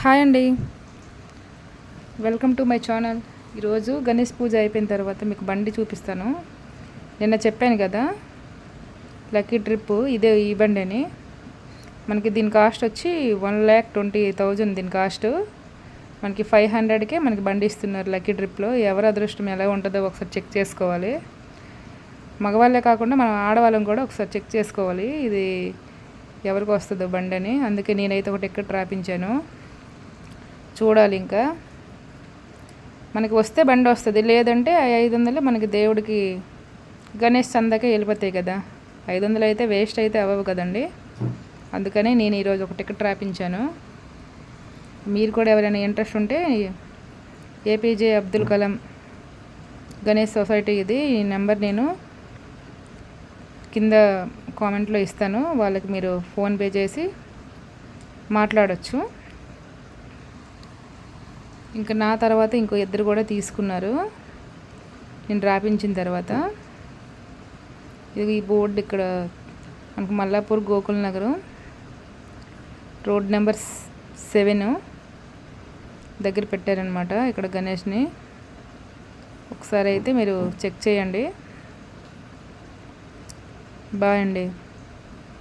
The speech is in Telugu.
హాయ్ అండి. Welcome to my channel. ఈరోజు గణేష్ పూజ అయిపోయిన తర్వాత మీకు బండి చూపిస్తాను. నిన్న చెప్పాను కదా లక్కీ ట్రిప్ ఇదే ఈ బండి అని మనకి దీని కాస్ట్ వచ్చి వన్ ల్యాక్ ట్వంటీ థౌజండ్ దీని కాస్ట్. మనకి ఫైవ్ హండ్రెడ్కే మనకి బండి ఇస్తున్నారు లక్కీ ట్రిప్లో. ఎవరి అదృష్టం ఎలా ఉంటుందో ఒకసారి చెక్ చేసుకోవాలి. మగవాళ్ళే కాకుండా మనం ఆడవాళ్ళం కూడా ఒకసారి చెక్ చేసుకోవాలి. ఇది ఎవరికి వస్తుందో బండి అని అందుకే నేనైతే ఒకటి ఎక్కడ ట్రాపించాను చూడాలి ఇంకా. మనకి వస్తే బండి వస్తుంది. లేదంటే ఆ ఐదు వందలు మనకి దేవుడికి గణేష్ చందకే వెళ్ళిపోతాయి కదా. ఐదు వందలు అయితే వేస్ట్ అయితే అవ్వవు కదండి. అందుకని నేను ఈరోజు ఒక టికెట్ రాపించాను. మీరు కూడా ఎవరైనా ఇంట్రెస్ట్ ఉంటే ఏపీజే అబ్దుల్ కలాం గణేష్ సొసైటీ ఇది. ఈ నెంబర్ నేను కింద కామెంట్లో ఇస్తాను. వాళ్ళకి మీరు ఫోన్పే చేసి మాట్లాడచ్చు. ఇంకా నా తర్వాత ఇంకో ఇద్దరు కూడా తీసుకున్నారు. నేను రాపించిన తర్వాత. ఇది ఈ బోర్డు ఇక్కడ మనకు మల్లాపూర్ గోకుల్ నగరం. Road number seven. దగ్గర పెట్టారనమాట ఇక్కడ గణేష్ని. ఒకసారి అయితే మీరు చెక్ చేయండి. బాయ్ అండి.